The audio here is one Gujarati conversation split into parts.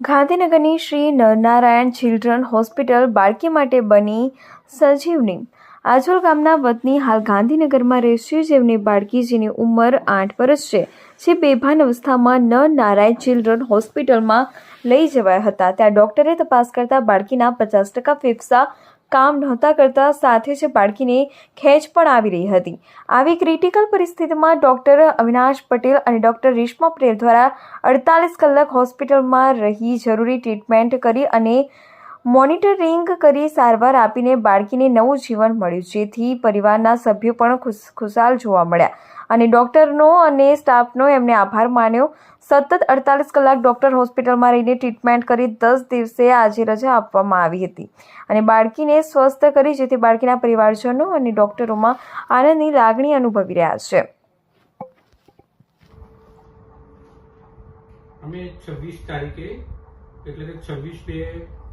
ગાંધીનગરની શ્રી નરનારાયણ ચિલ્ડ્રન હોસ્પિટલ બાળકી માટે બની સજીવની. આજોલ ગામના વતની હાલ ગાંધીનગરમાં રહેશે જેમની બાળકી જેની ઉંમર આઠ વર્ષ છે, જે બેભાન અવસ્થામાં નરનારાયણ ચિલ્ડ્રન હોસ્પિટલમાં લઈ જવાયા હતા. ત્યાં ડૉક્ટરે તપાસ કરતાં બાળકીના પચાસ ટકા ફેફસા કામ નહોતા કરતા સાથે જ બાળકીને ખેંચ પણ આવી રહી હતી. આવી ક્રિટિકલ પરિસ્થિતિમાં ડૉક્ટર અવિનાશ પટેલ અને ડૉક્ટર રેશમા પટેલ દ્વારા અડતાલીસ કલાક હોસ્પિટલમાં રહી જરૂરી ટ્રીટમેન્ટ કરી અને મોનિટરિંગ કરી સારવાર આપીને બાળકીને નવું જીવન મળ્યું, જેથી પરિવારના સભ્યો પણ ખુશ, ખુશાલ જોવા મળ્યા. અને ડૉક્ટરનો અને સ્ટાફનો એમને આભાર માન્યો. સતત અડતાલીસ કલાક ડૉક્ટર હોસ્પિટલમાં રહીને ટ્રીટમેન્ટ કરી દસ દિવસે આજે રજા આપવામાં આવી હતી. અને બાળકીને સ્વસ્થ કરી, જેથી બાળકીના પરિવારજનો અને ડૉક્ટરોમાં આનંદની લાગણી અનુભવી રહ્યા છે. અમે છવ્વીસ તારીખે, એટલે કે છવ્વીસ બે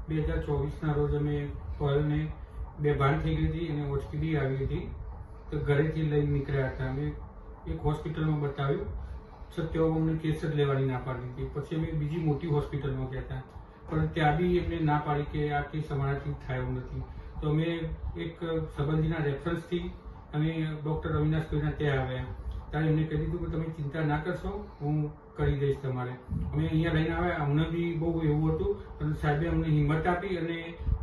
બે હજાર ચોવીસના રોજ અમે પર્લને બે ભાન થઈ ગઈ હતી અને ઓચકીડી આવી હતી. તો ઘરેથી લઈને નીકળ્યા હતા. અમે એક હોસ્પિટલમાં બતાવ્યું. છતાં તેઓ અમને કેસ જ લેવાની ના પાડી હતી પછી અમે બીજી મોટી હોસ્પિટલમાં ગયા હતા. પણ ત્યાં બી એમને ના પાડી કે આ કેસ અમારાથી થાય નથી. તો અમે એક સંબંધીના રેફરન્સથી અમે ડૉક્ટર અવિનાશ કોઈના ત્યાં આવ્યા. ત્યારે એમને કહી દીધું કે તમે ચિંતા ના કરશો, હું કરી દઈશ તમારે. અમે અહીંયા લઈને આવ્યા, અમને બી બહુ એવું હતું. પરંતુ સાહેબે અમને હિંમત આપી અને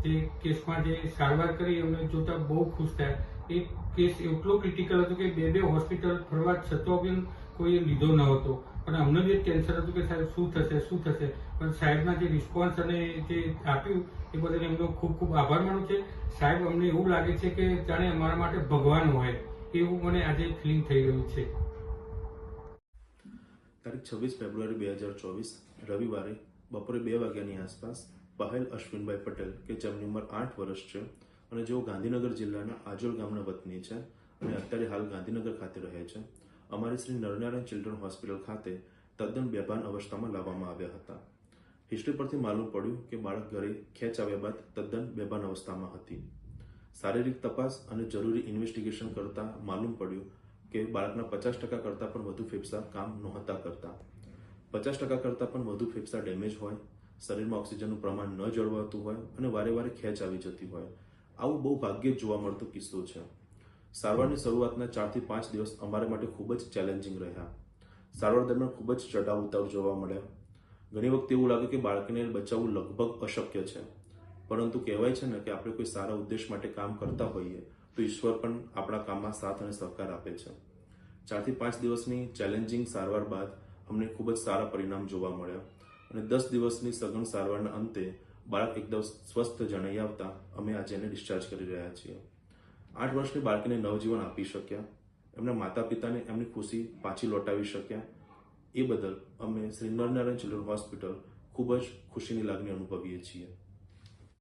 જે કેસમાં જે સારવાર કરી અમને જોતા બહુ ખુશ થયા. એ કેસ એટલો ક્રિટિકલ હતો કે બે બે હોસ્પિટલ ફરવા છતાં બી કોઈએ લીધો ન હતો. પણ અમને બી ટેન્શન હતું કે સાહેબ, શું થશે શું થશે? પણ સાહેબના જે રિસ્પોન્સ અને જે આપ્યું, એ બદલ એમનો ખૂબ ખૂબ આભાર માનું છે. સાહેબ, અમને એવું લાગે છે કે જાણે અમારા માટે ભગવાન હોય. એવું મને આજે ફિલિંગ થઈ રહ્યું છે. તારીખ છવ્વીસ ફેબ્રુઆરી બે હજાર ચોવીસ, રવિવારે બપોરે બે વાગ્યાની આસપાસ પાહેલ અશ્વિનભાઈ પટેલ, કે જેમની ઉંમર આઠ વર્ષ છે અને જેઓ ગાંધીનગર જિલ્લાના આજોલ ગામના વતની છે અને અત્યારે હાલ ગાંધીનગર ખાતે રહે છે, અમારી શ્રી નરનારાયણ ચિલ્ડ્રન હોસ્પિટલ ખાતે તદ્દન બેભાન અવસ્થામાં લાવવામાં આવ્યા હતા. હિસ્ટ્રી પરથી માલુમ પડ્યું કે બાળક ઘરે ખેંચ આવ્યા બાદ તદ્દન બેભાન અવસ્થામાં હતી. શારીરિક તપાસ અને જરૂરી ઇન્વેસ્ટિગેશન કરતા માલુમ પડ્યું કે બાળકના પચાસ ટકા કરતાં પણ વધુ ફેફસા કામ નહોતા કરતા. પચાસ ટકા કરતાં પણ વધુ ફેફસા ડેમેજ હોય, શરીરમાં ઓક્સિજનનું પ્રમાણ ન જળવાતું હોય અને વારે વારે ખેંચ આવી જતી હોય. આવું બહુ ભાગ્યે જ જોવા મળતો કિસ્સો છે. સારવારની શરૂઆતના ચારથી પાંચ દિવસ અમારા માટે ખૂબ જ ચેલેન્જિંગ રહ્યા. સારવાર દરમિયાન ખૂબ જ ચઢાવ ઉતાર જોવા મળ્યા. ઘણી વખત એવું લાગે કે બાળકને બચાવવું લગભગ અશક્ય છે. પરંતુ કહેવાય છે ને કે આપણે કોઈ સારા ઉદ્દેશ માટે કામ કરતા હોઈએ, તો ઈશ્વર પણ આપણા કામમાં સાથ અને સહકાર આપે છે. ચારથી પાંચ દિવસની ચેલેન્જિંગ સારવાર બાદ અમને ખૂબ જ સારા પરિણામ જોવા મળ્યા. અને દસ દિવસની સઘન સારવારના અંતે બાળક એકદમ સ્વસ્થ જણાઈ આવતા અમે આજે એને ડિસ્ચાર્જ કરી રહ્યા છીએ. આઠ વર્ષની બાળકીને નવજીવન આપી શક્યા. એમના માતા પિતાને એમની ખુશી પાછી લોટાવી શક્યા. એ બદલ અમે શ્રી નરનારાયણ ચિલ્ડ્રન હોસ્પિટલ ખૂબ જ ખુશીની લાગણી અનુભવીએ છીએ.